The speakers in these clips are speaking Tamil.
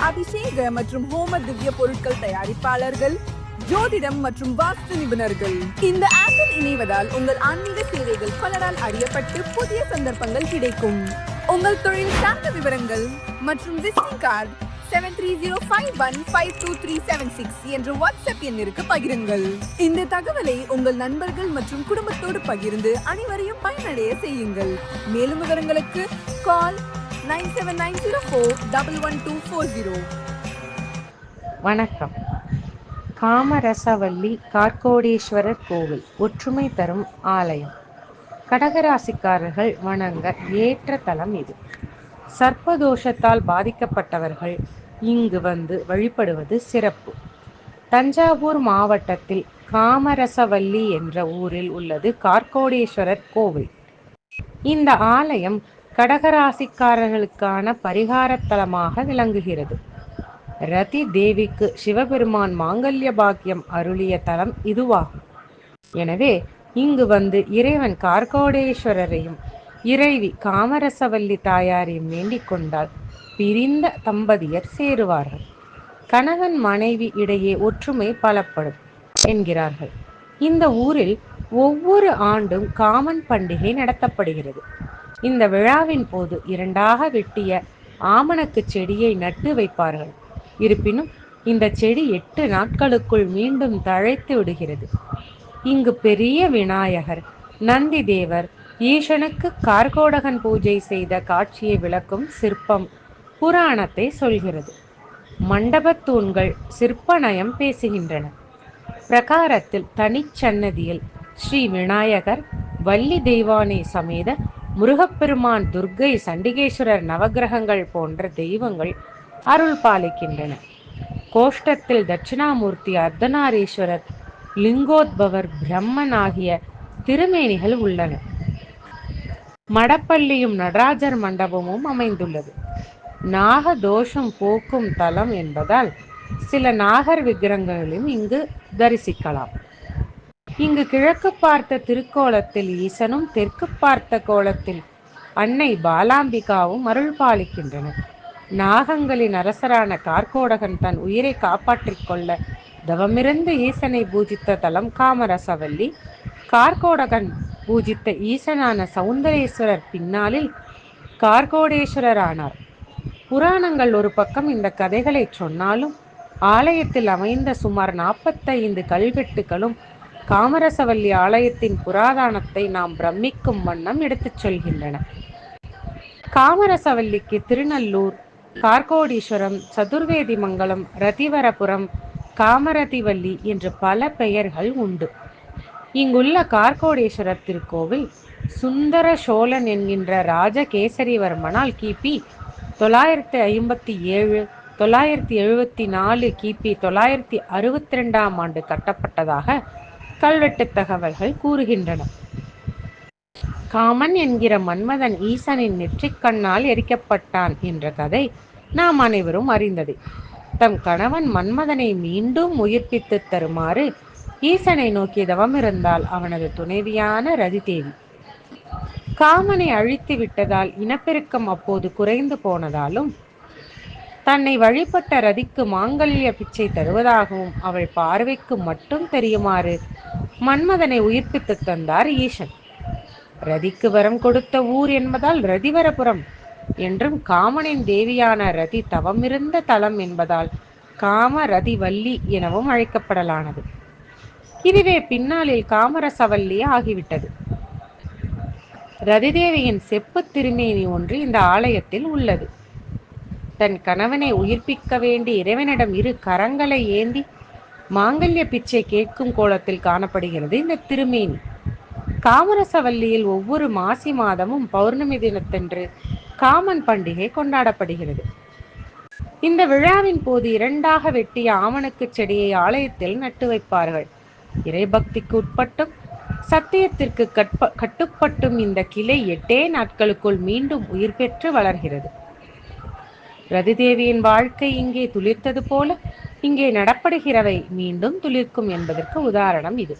அபிஷேக மற்றும் ஹோம திவ்ய பொருட்கள் தயாரிப்பாளர்கள் ஜோதிடம் மற்றும் வாஸ்து நிபுணர்கள். இந்த ஆப்பில் இணைவதால் உங்கள் ஆன்மீக சேவைகள் பலரால் அறியப்பட்டு புதிய சந்தர்ப்பங்கள் கிடைக்கும். உங்கள் தொழில் சார்ந்த விவரங்கள் மற்றும் visiting card seven three zero five one five two three seven six என்ற வாட்ஸ்அப் எண்ணிற்கு பகிருங்கள். இந்த தகவலை உங்கள் நண்பர்கள் மற்றும் குடும்பத்தோடு பகிர்ந்து அனைவரையும் பயனடைய செய்யுங்கள். மேலும் விவரங்களுக்கு call nine seven nine zero four double one two four zero. வணக்கம். காமரசவல்லி கார்கோடீஸ்வரர் கோவில் ஒற்றுமை தரும் ஆலயம். கடகராசிக்காரர்கள் வணங்க ஏற்ற தலம் இது. சர்ப்பதோஷத்தால் பாதிக்கப்பட்டவர்கள் இங்கு வந்து வழிபடுவது சிறப்பு. தஞ்சாவூர் மாவட்டத்தில் காமரசவல்லி என்ற ஊரில் உள்ளது கார்கோடேஸ்வரர் கோவில். இந்த ஆலயம் கடகராசிக்காரர்களுக்கான பரிகாரத்தலமாக விளங்குகிறது. ரதி தேவிக்கு சிவபெருமான் மாங்கல்ய பாக்கியம் அருளிய தலம் இதுவாகும். எனவே இங்கு வந்து இறைவன் கார்கோடேஸ்வரரையும் இறைவி காமரசவல்லி தாயாரையும் வேண்டிக் கொண்டால் பிரிந்த தம்பதியர் சேருவார்கள். கணவன் மனைவி இடையே ஒற்றுமை பலப்படும் என்கிறார்கள். இந்த ஊரில் ஒவ்வொரு ஆண்டும் காமன் பண்டிகை நடத்தப்படுகிறது. இந்த விழாவின் போது இரண்டாக வெட்டிய ஆமணக்கு செடியை நட்டு வைப்பார்கள். இருப்பினும் இந்த செடி எட்டு நாட்களுக்குள் மீண்டும் தழைத்து விடுகிறது. இங்கு பெரிய விநாயகர் நந்தி தேவர் ஈசனுக்கு கார்கோடகன் பூஜை செய்த காட்சியை விளக்கும் சிற்பம் புராணத்தை சொல்கிறது. மண்டபத் தூண்கள் சிற்பநயம் பேசுகின்றன. பிரகாரத்தில் தனிச்சன்னதியில் ஸ்ரீ விநாயகர் வள்ளி தெய்வானை சமேத முருகப்பெருமான் துர்க்கை சண்டிகேஸ்வரர் நவக்கிரகங்கள் போன்ற தெய்வங்கள் அருள் பாலிக்கின்றன. கோஷ்டத்தில் தட்சிணாமூர்த்தி அர்த்தநாரீஸ்வரர் லிங்கோத்பவர் பிரம்மன் ஆகிய திருமேனிகள் உள்ளன. மடப்பள்ளியும் நடராஜர் மண்டபமும் அமைந்துள்ளது. நாக தோஷம் போக்கும் தலம் என்பதால் சில நாகர் விக்கிரகங்களையும் இங்கு தரிசிக்கலாம். இங்கு கிழக்கு பார்த்த திருக்கோலத்தில் ஈசனும் தெற்கு பார்த்த கோலத்தில் அன்னை பாலாம்பிகாவும் அருள் பாலிக்கின்றனர். நாகங்களின் அரசரான கார்கோடகன் தன் உயிரை காப்பாற்றிக் கொள்ள தவமிருந்து ஈசனை பூஜித்த தலம் காமரசவல்லி கார்கோடகன் பூஜித்த ஈசனான சௌந்தரேஸ்வரர் பின்னாளில் கார்கோடேஸ்வரர் ஆனார் புராணங்கள் ஒரு பக்கம் இந்த கதைகளை சொன்னாலும் ஆலயத்தில் அமைந்த சுமார் நாற்பத்தைந்து கல்வெட்டுகளும் காமரசவல்லி ஆலயத்தின் புராதானத்தை நாம் பிரமிக்கும் வண்ணம் எடுத்துச் சொல்கின்றன. காமரசவல்லிக்கு திருநல்லூர் கார்கோடீஸ்வரம் சதுர்வேதி மங்கலம் ரதிவரபுரம் காமரதிவல்லி என்று பல பெயர்கள் உண்டு. இங்குள்ள கார்கோடேஸ்வரர் திருக்கோவில் சுந்தர சோழன் என்கின்ற ராஜகேசரிவர்மனால் கிபி தொள்ளாயிரத்தி ஐம்பத்தி ஏழு தொள்ளாயிரத்தி எழுபத்தி நாலு கிபி தொள்ளாயிரத்தி அறுபத்தி ரெண்டாம் ஆண்டு கட்டப்பட்டதாக கல்வெட்டு தகவல்கள் கூறுகின்றன. காமன் என்கிற மன்மதன் ஈசனின் நெற்றிக் கண்ணால் எரிக்கப்பட்டான் என்ற கதை நாம் அனைவரும் அறிந்ததே. தம் கணவன் மன்மதனை மீண்டும் உயிர்ப்பித்து தருமாறு ஈசனை நோக்கி தவமிருந்தால் அவனது துணைவியான ரதிதேவி. காமனை அழித்து விட்டதால் இனப்பெருக்கம் அப்போது குறைந்து போனதாலும் தன்னை வழிபட்ட ரதிக்கு மாங்கல்ய பிச்சை தருவதாகவும் அவள் பார்வைக்கு மட்டும் தெரியுமாறு மன்மதனை உயிர்ப்பித்து தந்தார் ஈசன். ரதிக்கு வரம் கொடுத்த ஊர் என்பதால் ரதிவரபுரம் என்றும் காமனின் தேவியான ரதி தவமிருந்த தலம் என்பதால் காம ரதிவல்லி எனவும் அழைக்கப்படலானது. இதுவே பின்னாளில் காமரசவல்லி ஆகிவிட்டது. ரதிதேவியின் செப்பு திருமேனி ஒன்று இந்த ஆலயத்தில் உள்ளது. தன் கணவனை உயிர்ப்பிக்க வேண்டி இறைவனிடம் இரு கரங்களை ஏந்தி மாங்கல்ய பிச்சை கேட்கும் கோலத்தில் காணப்படுகிறது இந்த திருமேனி. காமரசவல்லியில் ஒவ்வொரு மாசி மாதமும் பௌர்ணமி தினத்தன்று காமன் பண்டிகை கொண்டாடப்படுகிறது. இந்த விழாவின் போது இரண்டாக வெட்டிய ஆமணக்கு செடியை ஆலயத்தில் நட்டு வைப்பார்கள். இறைபக்திக்கு உட்பட்டும் சத்தியத்திற்கு கட்ப கட்டுப்பட்டும் இந்த கிளை எட்டே நாட்களுக்குள் மீண்டும் உயிர் பெற்று வளர்கிறது. ரதிதேவியின் வாழ்க்கை இங்கே துளிர்த்தது போல இங்கே நடப்படுகிறவை மீண்டும் துளிர்க்கும் என்பதற்கு உதாரணம் இது.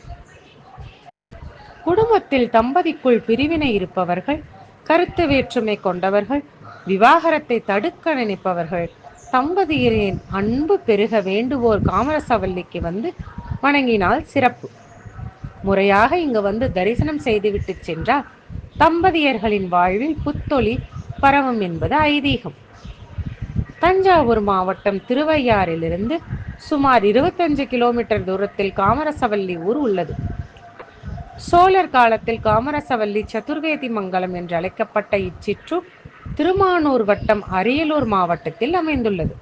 குடும்பத்தில் தம்பதிக்குள் பிரிவினை இருப்பவர்கள் கருத்து வேற்றுமை கொண்டவர்கள் விவாகரத்தை தடுக்க நினைப்பவர்கள் தம்பதியரின் அன்பு பெருக வேண்டுவோர் காமரசவல்லிக்கு வந்து வணங்கினால் சிறப்பு. முறையாக இங்கு வந்து தரிசனம் செய்துவிட்டு சென்றால் தம்பதியர்களின் வாழ்வில் புத்தொளி பரவும் என்பது ஐதீகம். தஞ்சாவூர் மாவட்டம் திருவையாறிலிருந்து சுமார் இருபத்தஞ்சு கிலோமீட்டர் தூரத்தில் காமரசவல்லி ஊர் உள்ளது. சோழர் காலத்தில் காமரசவல்லி சதுர்வேதி மங்கலம் என்று அழைக்கப்பட்ட இச்சிற்றூர் திருமானூர் வட்டம் அரியலூர் மாவட்டத்தில் அமைந்துள்ளது.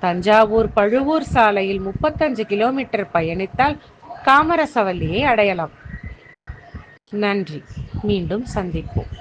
தஞ்சாவூர் பழுவூர் சாலையில் முப்பத்தஞ்சு கிலோமீட்டர் பயணித்தால் காமரசவல்லியை அடையலாம். நன்றி. மீண்டும் சந்திப்போம்.